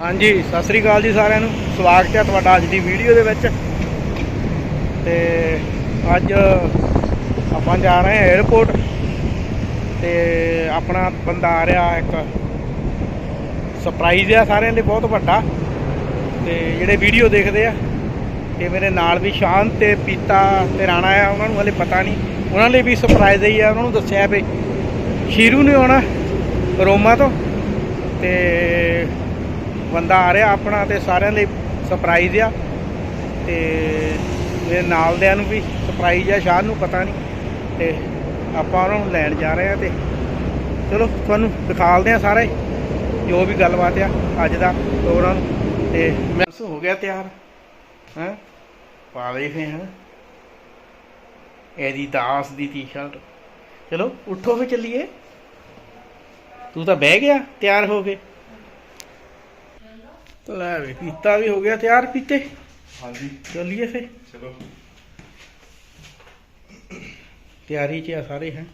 ਹਾਂਜੀ, ਸਤਿ ਸ੍ਰੀ ਅਕਾਲ ਜੀ ਸਾਰਿਆਂ ਨੂੰ। ਸਵਾਗਤ ਹੈ ਤੁਹਾਡਾ ਅੱਜ ਦੀ ਵੀਡੀਓ ਦੇ ਵਿੱਚ। ਤੇ ਅੱਜ ਆਪਾਂ ਜਾ ਰਹੇ ਹਾਂ 에어ਪੋਰਟ ਤੇ ਆਪਣਾ ਬੰਦਾ ਆ ਰਿਹਾ ਇੱਕ। ਸਰਪ੍ਰਾਈਜ਼ ਆ ਸਾਰਿਆਂ ਲਈ ਬਹੁਤ ਵੱਡਾ। ਤੇ ਜਿਹੜੇ ਵੀਡੀਓ ਦੇਖਦੇ ਆ ਤੇ ਮੇਰੇ ਨਾਲ ਵੀ ਸ਼ਾਨ ਤੇ ਪੀਤਾ ਤੇ ਰਾਣਾ ਆ, ਉਹਨਾਂ ਨੂੰ ਹਲੇ ਪਤਾ ਨਹੀਂ। ਉਹਨਾਂ ਲਈ ਵੀ ਸਰਪ੍ਰਾਈਜ਼ ਹੀ ਆ, ਉਹਨਾਂ ਨੂੰ ਦੱਸਿਆ ਵੀ ਸ਼ੀਰੂ ਨੇ ਆਉਣਾ ਰੋਮਾ ਤੋਂ। ਤੇ ਬੰਦਾ ਆ ਰਿਹਾ ਆਪਣਾ ਤੇ ਸਾਰਿਆਂ ਲਈ ਸਰਪ੍ਰਾਈਜ਼ ਆ। ਤੇ ਮੇਰੇ ਨਾਲ ਦਿਆਂ ਨੂੰ ਵੀ ਸਰਪ੍ਰਾਈਜ਼ ਆ, ਸ਼ਾਹ ਨੂੰ ਪਤਾ ਨਹੀਂ। ਤੇ ਆਪਾਂ ਉਹਨਾਂ ਨੂੰ ਲੈਣ ਜਾ ਰਹੇ ਆ ਤੇ ਚਲੋ, ਤੁਹਾਨੂੰ ਦਿਖਾਲਦੇ ਆ ਸਾਰਾ ਹੀ ਜੋ ਵੀ ਗੱਲਬਾਤ ਆ ਅੱਜ ਦਾ ਪ੍ਰੋਗਰਾਮ। ਤੇ ਮੈਂ ਹੋ ਗਿਆ ਤਿਆਰ? ਹੈ? ਪਾ ਲਈ ਫੇ ਹਾਂ? ਇਹਦੀ ਦਾਸ ਦੀ ਟੀ-ਸ਼ਰਟ ਚਲੋ, ਉੱਠੋ ਫੇ ਚੱਲੀਏ। ਤੂੰ ਤਾਂ ਬਹਿ ਗਿਆ, ਤਿਆਰ ਹੋ ਕੇ। ਲੈ ਵੀ ਪੀਤਾ ਵੀ ਹੋ ਗਿਆ ਤਿਆਰ ਪੀਤੇ। ਹਾਂਜੀ। ਚੱਲੀਏ ਫੇ ਚਲੋ। ਤਿਆਰੀ 'ਚ ਆ ਸਾਰੇ ਹੈ।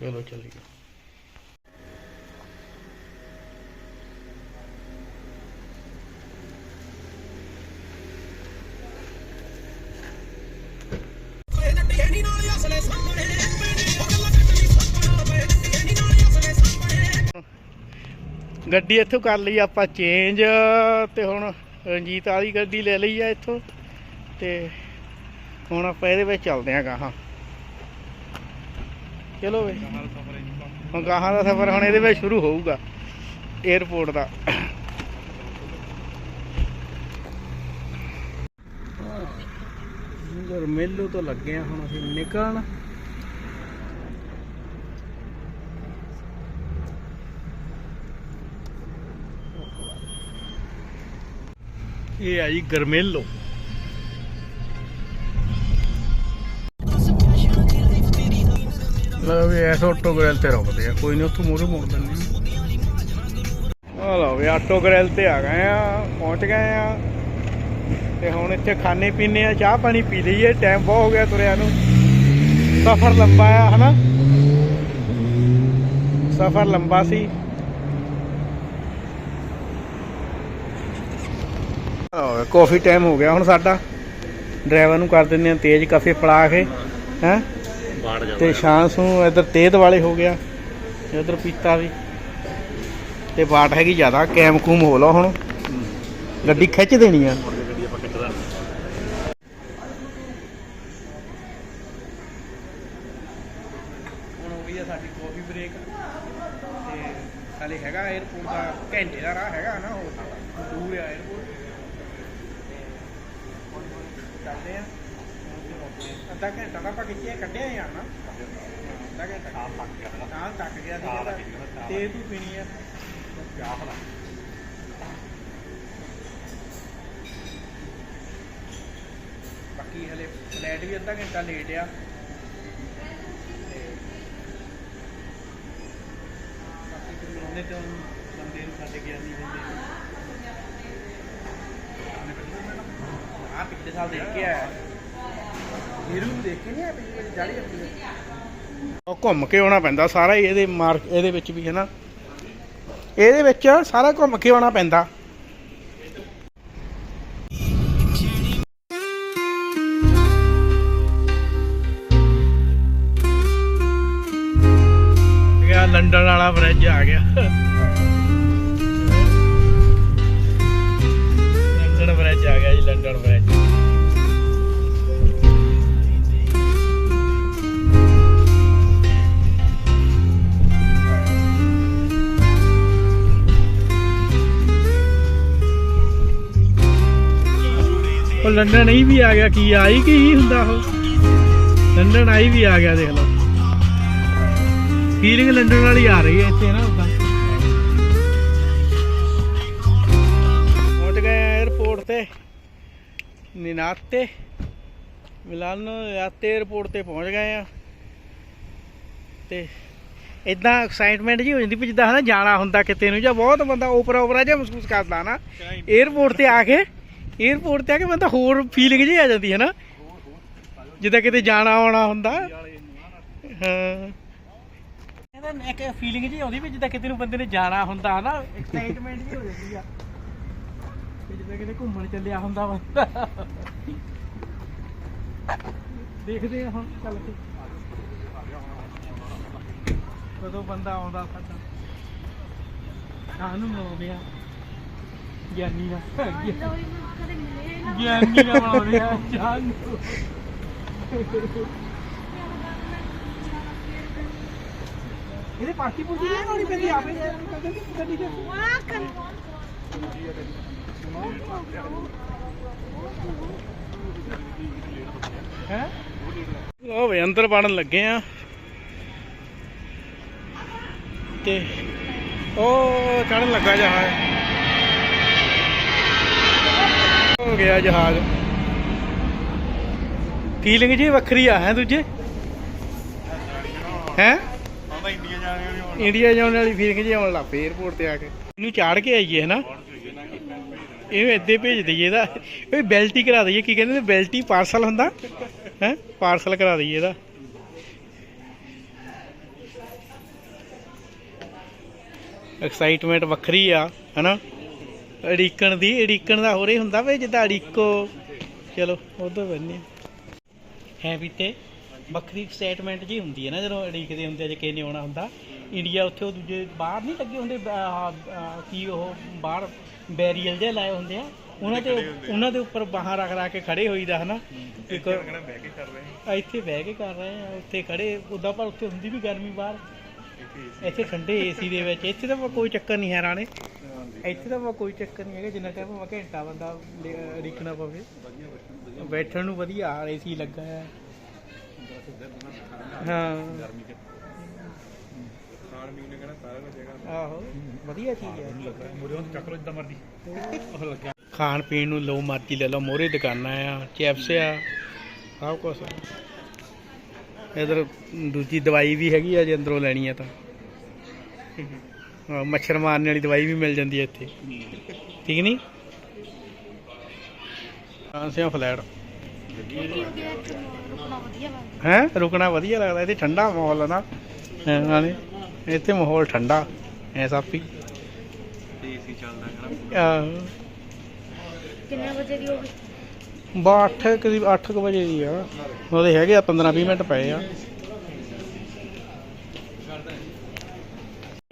ਚਲੋ ਚੱਲੀਏ। ਗੱਡੀ ਇੱਥੋਂ ਕਰ ਲਈ, ਆਪਾਂ ਚੇਂਜ ਤੇ ਹੁਣ ਰਣਜੀਤ ਵਾਲੀ ਗੱਡੀ ਲੈ ਲਈ ਆ ਇੱਥੋਂ ਤੇ ਹੁਣ ਆਪਾਂ ਇਹਦੇ ਵਿੱਚ ਚੱਲਦੇ ਆਂ ਗਾਹਾਂ। ਚਲੋ ਵੇ ਹੁਣ ਗਾਹਾਂ ਦਾ ਸਫ਼ਰ ਹੁਣ ਇਹਦੇ ਵਿੱਚ ਸ਼ੁਰੂ ਹੋਊਗਾ 에어ਪੋਰਟ ਦਾ ਗਰਮੇਲੋ ਤੋਂ ਲੱਗੇ ਆ, ਹੁਣ ਅਸੀਂ ਨਿਕਲਣ। ਇਹ ਆ ਜੀ ਗਰਮੇਲੋ। ਲਓ ਵੀ ਐਸ ਆਟੋ ਗ੍ਰਿਲ ਤੇ ਰੁਕਦੇ ਆ ਕੋਈ ਨਹੀਂ ਉੱਥੋਂ ਮੂਹਰੇ ਮੋੜ ਦਿੰਦੇ ਆ। ਆ ਲਓ ਵੀ ਆਟੋ ਗ੍ਰਿਲ ਤੇ ਆ ਗਏ ਆ ਪਹੁੰਚ ਗਏ ਆ। ਤੇ ਹੁਣ ਇੱਥੇ ਖਾਣੇ ਪੀਣੇ ਆ ਚਾਹ ਪਾਣੀ ਪੀ ਲਈਏ ਟਾਈਮ ਬਹੁਤ ਹੋ ਗਿਆ ਤੁਰਿਆ ਨੂੰ। ਸਫ਼ਰ ਲੰਬਾ ਆ ਹਨਾ? ਸਫ਼ਰ ਲੰਬਾ ਸੀ। ਆਹ ਕਾਫੀ ਟਾਈਮ ਹੋ ਗਿਆ ਹੁਣ ਸਾਡਾ। ਡਰਾਈਵਰ ਨੂੰ ਕਰ ਦਿੰਦੇ ਆ ਤੇਜ਼ ਕਾਫੀ ਫੜਾ ਕੇ ਹੈ? ਤੇ ਸ਼ਾਂਸ ਨੂੰ ਇਧਰ ਤੇਜ਼ ਵਾਲੇ ਹੋ ਗਿਆ ਇਧਰ ਪੀਤਾ ਵੀ। ਤੇ ਬਾਟ ਹੈਗੀ ਜ਼ਿਆਦਾ ਕੈਮ ਕੂਮ ਹੋ ਲਓ ਹੁਣ। ਗੱਡੀ ਖਿੱਚ ਦੇਣੀ ਆ। ਹੈਗਾ 에어ਪੋਰਟ ਦਾ ਘੰਟੇ ਦਾ ਰਾਹ ਹੈਗਾ ਨਾ ਉਹ। ਦੂਰ ਆ 에어ਪੋਰਟ ਚੱਲਦੇ ਆ। ਅੱਧਾ ਘੰਟਾ ਤਾਂ ਆਪਾਂ ਕਿੱਥੇ ਕੱਢਿਆ ਯਾਰ ਨਾ। ਅੱਧਾ ਘੰਟਾ। ਆਪ ਪੱਕ ਗਿਆ ਨਾ ਤਾਂ ਤੱਕ ਗਿਆ ਸੀ ਤੇ ਤੂੰ ਪੀਣੀ ਆ। ਚਾਹ ਭਲਾ ਬਾਕੀ ਹਲੇ ਫਲੈਟ ਵੀ ਅੱਧਾ ਘੰਟਾ ਲੇਟ ਆ। ਤੇ ਬਾਕੀ ਫਿਰ ਉਹਨੇ ਤੇ ਉਹਨੂੰ ਬੰਦੇ ਨੂੰ ਛੱਡ ਗਿਆ ਨਹੀਂ ਆ ਪਿਛਲੇ ਸਾਲ ਦੇਖ ਕੇ ਆਇਆ। ਹੀਰੂ ਨੂੰ ਦੇਖ ਕੇ ਨਹੀਂ ਆ ਪਿਛਲੇ ਵਾਰੀ ਜਾਲੀ ਰੱਖੀ ਉਹ ਘੁੰਮ ਕੇ ਆਉਣਾ ਪੈਂਦਾ ਸਾਰਾ ਹੀ ਇਹਦੇ ਮਾਰ ਇਹਦੇ ਵਿੱਚ ਵੀ ਹੈ ਨਾ ਇਹਦੇ ਵਿੱਚ ਸਾਰਾ ਘੁੰਮ ਕੇ ਆਉਣਾ ਪੈਂਦਾ। ਗਿਆ ਲੰਡਨ ਵਾਲਾ ਬ੍ਰਿਜ ਆ ਗਿਆ। ਲੰਡਨ ਬ੍ਰਿਜ ਆ ਗਿਆ ਜੀ ਲੰਡਨ ਬ੍ਰਿਜ ਲੰਡਨ ਹੀ ਵੀ ਆ ਗਿਆ ਕੀ ਆਈ ਕੀ ਹੁੰਦਾ ਉਹ? ਲੰਡਨ ਆਈ ਵੀ ਆ ਗਿਆ ਦੇਖ ਲਓ। ਫੀਲਿੰਗ ਲੰਡਨ ਵਾਲੀ ਆ ਰਹੀ ਹੈ ਇੱਥੇ ਨਾ ਉਦਾਂ। ਪਹੁੰਚ ਗਏ 에어ਪੋਰਟ ਤੇ ਨਿਨਾਤੇ। ਮਿਲਾਨੋ ਯਾਤੇ 에어ਪੋਰਟ ਤੇ ਪਹੁੰਚ ਗਏ ਆ। ਤੇ ਇਦਾਂ ਐਕਸਾਈਟਮੈਂਟ ਜੀ ਹੋ ਜਾਂਦੀ ਵੀ ਜਿੱਦਾਂ ਹਨਾ ਜਾਣਾ ਹੁੰਦਾ ਕਿਤੇ ਨੂੰ ਜਾਂ ਬਹੁਤ ਬੰਦਾ ਓਪਰਾ ਓਪਰਾ ਜਿਹਾ ਮਹਿਸੂਸ ਕਰਦਾ ਨਾ। 에어ਪੋਰਟ ਤੇ ਆ ਕੇ 에어ਪੋਰਟ ਤੇ ਆ ਕੇ ਬੰਦਾ ਹੋਰ ਫੀਲਿੰਗ ਜੀ ਆ ਜਾਂਦੀ ਹੈ ਨਾ। ਜਿੱਦਾਂ ਕਿਤੇ ਜਾਣਾ ਆਉਣਾ ਹੁੰਦਾ। ਹਾਂ। ਇਹਦਾ ਇੱਕ ਫੀਲਿੰਗ ਜੀ ਆਉਂਦੀ ਵੀ ਜਿੱਦਾਂ ਕਿਤੇ ਨੂੰ ਬੰਦੇ ਨੇ ਜਾਣਾ ਹੁੰਦਾ ਹਨਾ ਐਕਸਾਈਟਮੈਂਟ ਜੀ ਹੋ ਜਾਂਦੀ ਆ। ਜਿਵੇਂ ਕਿਤੇ ਘੁੰਮਣ ਚੱਲਿਆ ਹੁੰਦਾ ਵਾ। ਦੇਖਦੇ ਆ ਹੁਣ ਚੱਲ ਕੇ। ਕਦੋਂ ਬੰਦਾ ਆਉਂਦਾ ਸਾਡਾ। ਕਾਹਨੂੰ ਮਿਲਾਉਂਦੇ ਆ। ਗਿਆਨੀ ਦਾ ਗਿਆਨੀ ਦਾ ਬਣਾਉਂਦੇ ਆ ਜਾਨ ਨੂੰ ਇਹਦੇ ਪਾਰਟੀ ਪੂਜੀ ਨਹੀਂ ਹੋਣੀ ਪੈਂਦੀ ਆਪੇ ਗੱਡੀ ਚ। ਹੈ? ਉਹ ਵੇ ਅੰਦਰ ਵੜਨ ਲੱਗੇ ਆ। ਤੇ ਉਹ ਚੜਨ ਲੱਗਾ ਜਹਾਜ਼ ਹੋ ਗਿਆ ਜਹਾਜ਼। ਫੀਲਿੰਗ ਜੀ, ਵੱਖਰੀ ਆ, ਹੈ ਦੂਜੇ? ਹੈ? ਇੰਡੀਆ ਜਾਣ ਵਾਲੀ ਫੀਲਿੰਗ ਜੀ ਆਉਣ ਲੱਗ ਪਈ 에어ਪੋਰਟ ਤੇ ਆ ਕੇ। ਇਹਨੂੰ ਚਾੜ ਕੇ ਆਈਏ ਹੈ ਨਾ ਇਹਨੂੰ ਇੱਦੇ ਭੇਜ ਦਈਏ ਇਹਦਾ। ਇਹ ਬੈਲਟ ਕਰਾ ਦਈਏ, ਕੀ ਕਹਿੰਦੇ ਨੇ? ਬੈਲਟ ਪਾਰਸਲ ਹੁੰਦਾ। ਹੈ? ਪਾਰਸਲ ਕਰਾ ਦਈਏ ਇਹਦਾ। ਐਕਸਾਈਟਮੈਂਟ ਵੱਖਰੀ ਆ, ਹਨਾ? ਅੜੀਕਣ ਦੀ ਅੜੀਕਣ ਦਾ ਹੋਰੇ ਹੁੰਦਾ ਵੇ ਜਿੱਦਾਂ ਅੜੀਕੋ। ਚਲੋ ਉਧਰ ਬੰਨੇ ਹੈ। ਵੀ ਤੇ ਵੱਖਰੀ ਐਕਸਾਈਟਮੈਂਟ ਜੀ ਹੁੰਦੀ ਹੈ ਨਾ ਜਦੋਂ ਅੜੀਕਦੇ ਹੁੰਦੇ ਜੇ ਕਿਸੇ ਨੇ ਆਉਣਾ ਹੁੰਦਾ। ਇੰਡੀਆ ਉੱਥੇ ਉਹ ਦੂਜੇ ਬਾਹਰ ਨਹੀਂ ਲੱਗੇ ਹੁੰਦੇ ਕੀ ਉਹ ਬਾਹਰ ਬੈਰੀਅਲ ਜੇ ਲਾਏ ਹੁੰਦੇ ਆ। ਉਹਨਾਂ ਦੇ ਉਹਨਾਂ ਦੇ ਉੱਪਰ ਬਾਹਰ ਰੱਖ ਰੱਖ ਕੇ ਖੜੇ ਹੋਈਦਾ ਹਨਾ? ਇੱਕ ਕਹਿੰਦਾ ਬਹਿ ਕੇ ਕਰ ਰਹੇ ਆ। ਇੱਥੇ ਬਹਿ ਕੇ ਕਰ ਰਹੇ ਆ ਉੱਥੇ ਖੜੇ। ਉਦਾਂ ਪਰ ਉੱਥੇ ਹੁੰਦੀ ਵੀ ਗਰਮੀ ਬਾਹਰ। ਇੱਥੇ ਠੰਡੇ ਏਸੀ ਦੇ ਵਿੱਚ। ਇੱਥੇ ਤਾਂ ਕੋਈ ਚੱਕਰ ਨਹੀਂ ਹੈ ਰਾਣੇ। ਇੱਥੇ ਤਾਂ ਕੋਈ ਚੱਕਰ ਨਹੀਂ ਹੈਗਾ, ਜਿੰਨਾ ਟਾਈਮ ਭਾਵੇਂ ਘੰਟਾ ਬੰਦਾ ਰਿਕਣਾ ਪਵੇ। ਬੈਠਣ ਨੂੰ ਵਧੀਆ ਏਸੀ ਲੱਗਾ ਹੈ ਹਾਂ। ਖਾਣ ਪੀਣ ਨੇ ਕਹਿੰਦਾ ਸਾਰਾ ਕੁਝ ਹੈਗਾ ਆਹੋ, ਵਧੀਆ ਚੀਜ਼ ਹੈ। ਮੁਰਿਓਂ ਚੱਕ ਲੋ ਜਿੱਦਾਂ ਮਰਦੀ ਉਹ ਲੱਗਿਆ ਖਾਣ ਪੀਣ ਨੂੰ ਲਓ ਮਰਜ਼ੀ ਲੈ ਲਓ ਮੋਰੇ ਦੁਕਾਨਾਂ ਆ, ਚਿਪਸ ਆ, ਸਭ ਕੁਝ ਇਧਰ ਦੂਜੀ ਦਵਾਈ ਵੀ ਹੈਗੀ ਆ, ਜੇ ਅੰਦਰੋਂ ਲੈਣੀ ਆ ਤਾਂ। ਹਾਂ, ਮੱਛਰ ਮਾਰਨ ਵਾਲੀ ਦਵਾਈ ਵੀ ਮਿਲ ਜਾਂਦੀ ਹੈ ਇੱਥੇ। ਠੀਕ ਨਹੀਂ? ਆਂਸਿਆ ਫਲੈਟ। ਹੈ? ਰੁਕਣਾ ਵਧੀਆ ਲੱਗਦਾ ਇੱਥੇ ਠੰਡਾ ਮਾਹੌਲ ਹੈ ਨਾ। ਹਾਂ, ਨਾਲੇ ਇੱਥੇ ਮਾਹੌਲ ਠੰਡਾ ਐ ਸਾਪੀ ਏਸੀ ਚੱਲਦਾ ਕਹਿੰਦਾ ਆਹ। ਕਿੰਨੇ ਵਜੇ ਦੀ ਹੋਗੀ ਬਾ 8 ਕਰੀਬ 8 ਕੁ ਵਜੇ ਦੀ ਆ। ਉਹਦੇ ਹੈਗੇ ਆ 15 20 ਮਿੰਟ ਪਏ ਆ।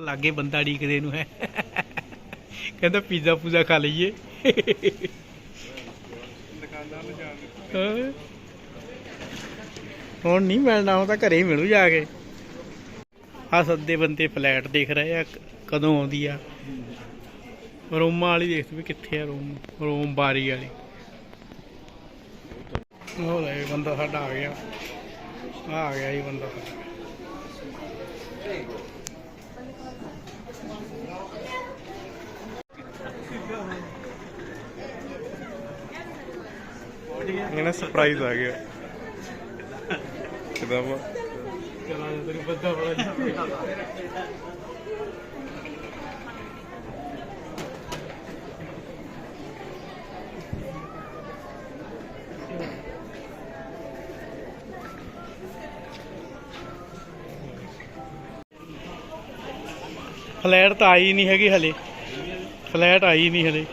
ਲਾਗੇ ਬੰਦਾ ਢੀਕਦੇ ਨੂੰ ਹੈ। ਕਹਿੰਦਾ ਪੀਜ਼ਾ ਪੂਜ਼ਾ ਖਾ ਲਈਏ। ਹੁਣ ਨਹੀਂ ਮਿਲਣਾ, ਹੁਣ ਤਾਂ ਘਰੇ ਹੀ ਮਿਲੂ ਜਾ ਕੇ। ਆ ਸੱਦੇ ਬੰਦੇ ਫਲੈਟ ਦੇਖ ਰਹੇ ਆ ਕਦੋਂ ਆਉਂਦੀ ਆ। ਰੋਮਾਂ ਵਾਲੀ ਦੇਖ ਵੀ ਕਿੱਥੇ ਆ ਰੋਮ ਰੋਮ ਬਾਰੀ ਵਾਲੀ। ਉਹ ਲੈ ਬੰਦਾ ਸਾਡਾ ਆ ਗਿਆ। ਆ ਆ ਗਿਆ ਜੀ ਬੰਦਾ। ਸਾਡਾ ਇਹਨਾਂ ਸਰਪ੍ਰਾਈਜ਼ ਆ ਗਿਆ। ਕਿਦਾਂ ਵਾ? ਚਲਾ ਤੈਨੂੰ ਬੰਦਾ ਬੜਾ ਫਲੈਟ ਤਾਂ ਆਈ ਨਹੀਂ ਹੈਗੀ ਹਲੇ। ਫਲੈਟ ਆਈ ਨਹੀਂ ਹਲੇ।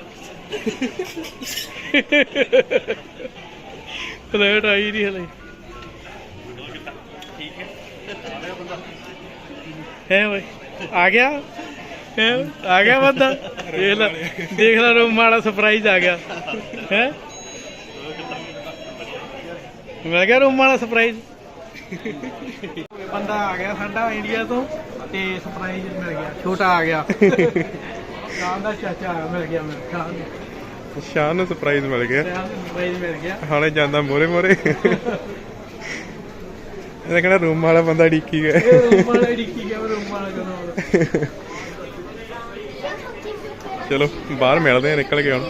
ਫਲੈਟ ਆਈ ਨਹੀਂ ਹਲੇ। ਹੈ ਓਏ ਆ ਗਿਆ? ਹੈ ਆ ਗਿਆ ਬੰਦਾ? ਦੇਖ ਲੈ ਦੇਖ ਲੈ ਰੋਮ ਵਾਲਾ ਸਰਪ੍ਰਾਈਜ਼ ਆ ਗਿਆ। ਹੈ? ਮਿਲ ਗਿਆ ਰੋਮ ਵਾਲਾ ਸਰਪ੍ਰਾਈਜ਼ ਬੰਦਾ ਆ ਗਿਆ ਸਾਡਾ ਇੰਡੀਆ ਤੋਂ ਤੇ ਸਰਪ੍ਰਾਈਜ਼ ਮਿਲ ਗਿਆ। ਛੋਟਾ ਆ ਗਿਆ। ਦਾ ਚਾਚਾ ਮਿਲ ਗਿਆ ਨੂੰ ਸ਼ਾਨ ਨੂੰ ਸਰਪ੍ਰਾਈਜ਼ ਮਿਲ ਗਿਆ। ਸਰਪ੍ਰਾਈਜ਼ ਮਿਲ ਗਿਆ। ਹਾਲੇ ਜਾਂਦਾ ਮੋਰੇ ਮੋਰੇ। ਇਹਦਾ ਕਹਿੰਦਾ ਰੂਮ ਵਾਲਾ ਬੰਦਾ ਡੀਕੀ ਗਿਆ। ਇਹ ਰੋਮ ਵਾਲਾ ਡਿੱਕੀ ਗਿਆ ਰੋਮ ਵਾਲਾ ਕਦੋਂ ਚਲੋ ਬਾਹਰ ਮਿਲਦੇ ਆ ਨਿਕਲ ਕੇ ਹੁਣ।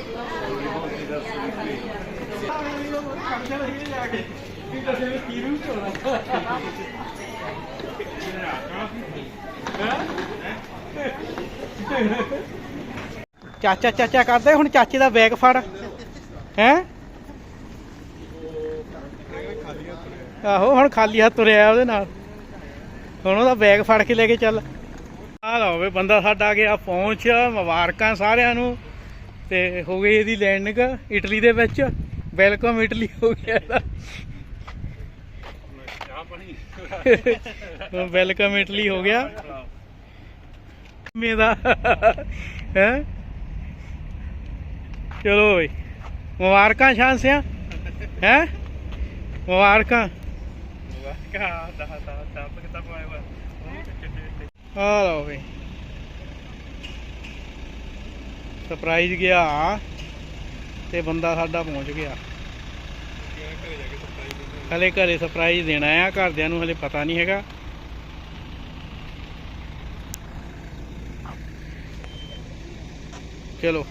ਚਾਚਾ ਚਾਚਾ ਕਰਦਾ, ਹੁਣ ਚਾਚੇ ਦਾ ਬੈਗ ਫੜ। ਹੈ? ਆਹੋ, ਹੁਣ ਖਾਲੀ ਹੱਥ ਤੁਰਿਆ ਉਹਦੇ ਨਾਲ। ਹੁਣ ਉਹਦਾ ਬੈਗ ਫੜ ਕੇ ਲੈ ਕੇ ਚੱਲ। ਆ ਲਓ ਵੇ ਬੰਦਾ ਸਾਡਾ ਗਿਆ, ਪਹੁੰਚ, ਮੁਬਾਰਕਾਂ ਸਾਰਿਆਂ ਨੂੰ। ਤੇ ਹੋ ਗਈ ਇਹਦੀ ਲੈਂਡਿੰਗ, ਇਟਲੀ ਦੇ ਵਿੱਚ। ਵੈਲਕਮ ਇਟਲੀ ਹੋ ਗਿਆ ਇਹਦਾ। ਵੈਲਕਮ ਇਟਲੀ ਹੋ ਗਿਆ। ਮੇਰਾ ਹੈ? ਚਲੋ ਬਈ। ਮੁਬਾਰਕਾਂ ਸ਼ਾਨ ਸਿਆ। ਹੈ? ਮੁਬਾਰਕਾਂ। ਆ ਲਓ ਬਈ। ਸਰਪ੍ਰਾਈਜ਼ ਗਿਆ। ਤੇ ਬੰਦਾ ਸਾਡਾ ਪਹੁੰਚ ਗਿਆ। ਹਲੇ ਘਰੇ ਸਰਪ੍ਰਾਈਜ਼ ਦੇਣਾ ਆ ਘਰਦਿਆਂ ਨੂੰ ਹਲੇ ਪਤਾ ਨਹੀਂ ਹੈਗਾ। ਚਲੋ।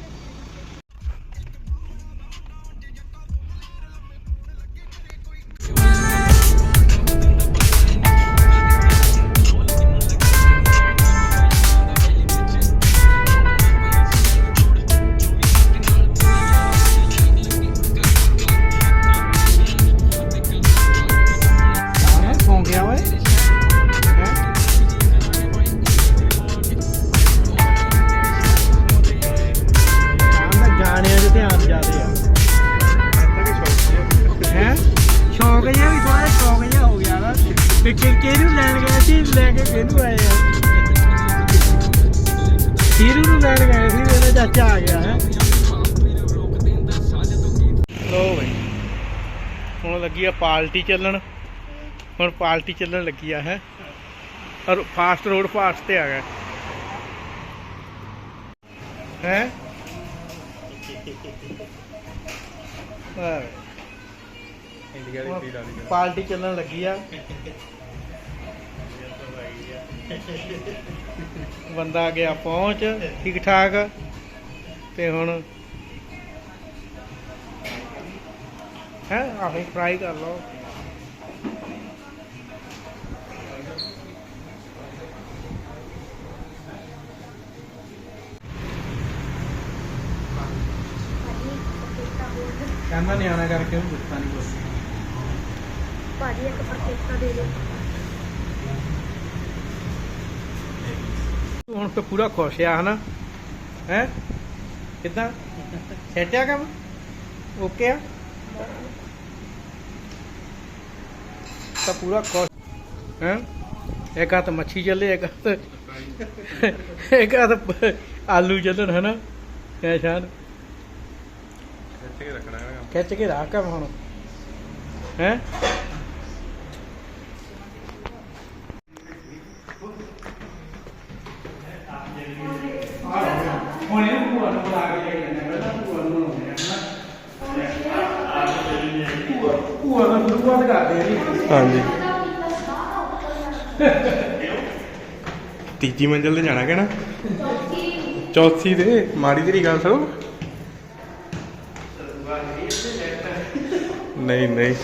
ਆ ਪਾਰਟੀ ਚੱਲਣ। ਹੁਣ ਪਾਰਟੀ ਚੱਲਣ ਲੱਗੀ ਆ ਹੈ। ਔਰ ਫਾਸਟ ਰੋਡ ਫਾਸਟ ਤੇ ਆ ਗਿਆ। ਹੈ। ਪਾਰਟੀ ਚੱਲਣ ਲੱਗੀ ਆ। ਬੰਦਾ ਆ ਗਿਆ ਪਹੁੰਚ ਠੀਕ ਠਾਕ ਤੇ ਹੁਣ ਹੈ ਆਹੀ ਫਰਾਈ ਕਰ ਲਓ। ਕਹਿੰਦਾ ਨਿਆਣਾ ਕਰਕੇ ਉਹਨੂੰ ਦਿੱਤਾ ਨਹੀਂ ਕੁਛ। ਭਾਜੀ ਇੱਕ ਪਰਕੇਟਾ ਦੇ ਤੂੰ ਹੁਣ ਤਾਂ ਪੂਰਾ ਖੁਸ਼ ਆ ਹਨਾ? ਹੈ? ਕਿਦਾਂ? ਸੈੱਟ ਆ ਕੰਮ? ਓਕੇ ਆ? ਤਾਂ ਪੂਰਾ ਖੁਸ਼। ਹੈ? ਇੱਕ ਹੱਥ ਮੱਛੀ ਚੱਲੇ ਇੱਕ ਹੱਥ ਇੱਕ ਹੱਥ ਆਲੂ ਚੱਲਣ ਹਨਾ? ਐ ਸ਼ਾਨ। ਇੱਥੇ ਹੀ ਰੱਖਣਾ ਹੈ ਖਿੱਚ ਕੇ ਰੱਖ ਕੰਮ ਹੁਣ ਹੈ ਹੁਣ ਇਹ ਭੂਆ ਨੂੰ ਬੁਲਾ ਕੇ ਲੈ ਜਾਂਦੇ ਪਹਿਲਾਂ ਭੂਆ ਨੂੰ ਬਣਾਉਂਦੇ ਆ ਭੂਆ ਭੂਆ ਦਾ ਸ਼ੁਰੂਆਤ ਕਰਦੇ ਆ ਜੀ ਹਾਂਜੀ। ਤੀਜੀ ਮੰਜ਼ਲ ਤੇ ਜਾਣਾ ਕਿਹੜਾ ਚੌਥੀ ਤੇ। ਮਾੜੀ ਤੇਰੀ ਗੱਲ ਸੁਣੋ। ਨਹੀਂ ਨਹੀਂ।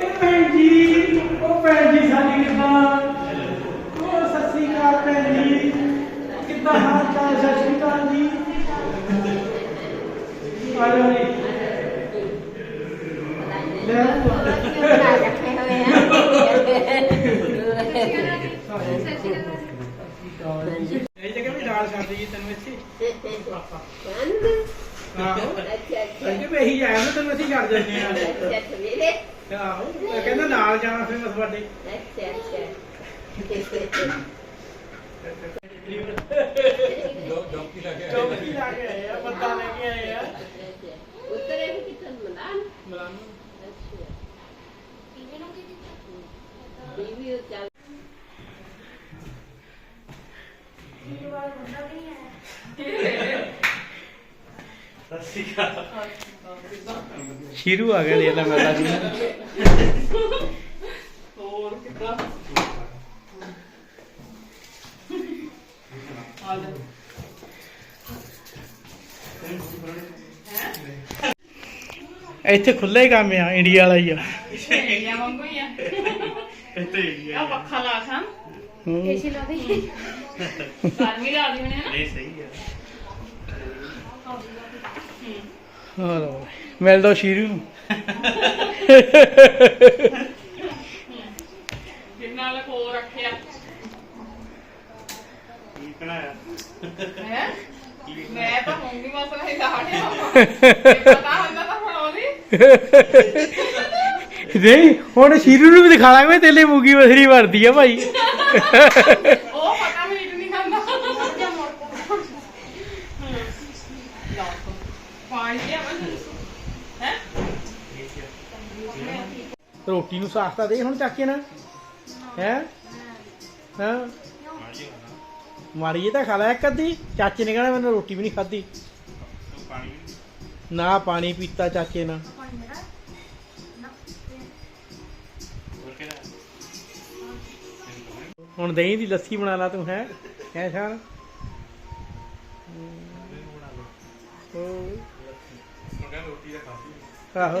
ਇਹ ਭੈਣ ਜੀ ਉਹ ਭੈਣ ਜੀ ਸਾਡੀ ਕਿੱਦਾਂ? ਉਹ ਸਤਿ ਸ੍ਰੀ ਅਕਾਲ ਭੈਣ ਜੀ। ਕਿੱਦਾਂ ਹਾਲ ਚਾਲ? ਸਤਿ ਸ੍ਰੀ ਅਕਾਲ ਜੀ। ਆ ਜਾਓ ਜੀ। ਲੈ ਭੂਆ। ਇਹ ਜਗ੍ਹਾ ਵੀ ਦਾਲ ਛੱਡ ਜੀ ਤੈਨੂੰ ਇੱਥੇ ਆਹੋ ਅੱਗੇ ਵੀ ਇਹੀ ਜਾਇਆ ਨਾ ਤੈਨੂੰ ਅਸੀਂ ਛੱਡ ਦਿੰਦੇ ਆ ਆਹੋ ਮੈਂ ਕਹਿੰਦਾ ਨਾਲ ਜਾਣਾ ਫਿਰ ਮੈਂ ਤੁਹਾਡੇ ਚੌਕੀ ਲਾ ਕੇ ਆਏ ਆ ਬੰਦਾ ਲੈ ਕੇ ਆਏ ਆ ਮਲਾਨ ਸ਼ੀਰੂ ਆ ਗਿਆ ਲੈ ਲੈ ਮੇਰਾ ਜੀ। ਹੋਰ ਕਿੱਦਾਂ? ਇੱਥੇ ਖੁੱਲਾ ਕੰਮ ਆ ਇੰਡੀਆ ਵਾਲਾ ਆ ਹੀ ਆ। ਆ। ਪੱਖਾ ਲਾ ਖਾਂ। ਹੂੰ। ਏਸੀ ਲਾ ਦੇ। ਗਰਮੀ ਲਾ ਦੀ ਹੋਣੀ ਹੈ ਨਾ ਹਾਂ ਲਓ ਮਿਲ ਦੋ ਸ਼ੀਰੂ। ਨੂੰ ਜਿੰਨਾ ਨਾਲ ਕੋ ਰੱਖਿਆ ਹੈ? ਮੈਂ ਤਾਂ ਮੂੰਗੀ ਮਸਲਾ ਹੀ ਲਾ ਇਹ ਪਤਾ ਹੁੰਦਾ ਤਾਂ ਫੜਾਉਣੀ ਨਹੀਂ। ਹੁਣ ਸ਼ੀਰੂ ਨੂੰ ਵੀ ਦਿਖਾ ਲਾਂਗੇ ਤੇਲੇ ਮੂਗੀ ਮਸਰੀ ਵਰਦੀ ਆ ਭਾਈ। ਉਹ ਪਤਾ ਮੀਟ ਨਹੀਂ ਖਾਂਦਾ। ਪਾਣੀ ਆ ਹੈ ਰੋਟੀ ਨੂੰ ਸਾਖ ਤਾਂ ਦੇ ਹੁਣ ਚੱਕ ਨਾ ਹੈ? ਹਾਂ? ਮਾੜੀ ਇਹ ਤਾਂ ਖਾ ਲੈ ਇੱਕ ਅੱਧੀ। ਚਾਚੇ ਨੇ ਕਹਿਣਾ ਮੈਨੂੰ ਰੋਟੀ ਵੀ ਨਹੀਂ ਖਾਧੀ। ਨਾ ਪਾਣੀ ਪੀਤਾ ਚਾਚੇ ਨਾਲ। ਹੁਣ ਦਹੀਂ ਦੀ ਲੱਸੀ ਬਣਾ ਲਾ ਤੂੰ, ਹੈ? ਹੈ ਸ਼ਾਨ? ਆਹੋ।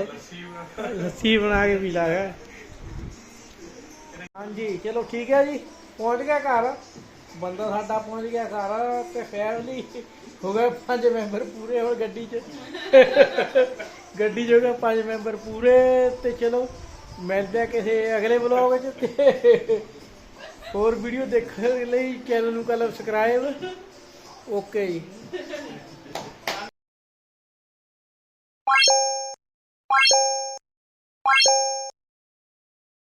ਲੱਸੀ ਬਣਾ ਕੇ ਪੀ ਲਾ, ਹੈ? ਹਾਂਜੀ, ਚਲੋ ਠੀਕ ਹੈ ਜੀ। ਪਹੁੰਚ ਗਿਆ ਘਰ। ਬੰਦਾ ਸਾਡਾ ਪਹੁੰਚ ਗਿਆ ਘਰ ਤੇ ਫੈਮਿਲੀ ਹੋ ਗਏ ਪੰਜ ਮੈਂਬਰ ਪੂਰੇ ਹੋਰ ਗੱਡੀ 'ਚ। ਗੱਡੀ 'ਚ ਹੋ ਗਏ ਪੰਜ ਮੈਂਬਰ ਪੂਰੇ ਤੇ ਚਲੋ ਮਿਲਦੇ ਕਿਸੇ ਅਗਲੇ ਵਲੌਗ 'ਚ। ਤੇ ਹੋਰ ਵੀਡੀਓ ਦੇਖਣ ਲਈ ਚੈਨਲ ਨੂੰ ਕਰ ਸਬਸਕ੍ਰਾਈਬ ਓਕੇ ਜੀ।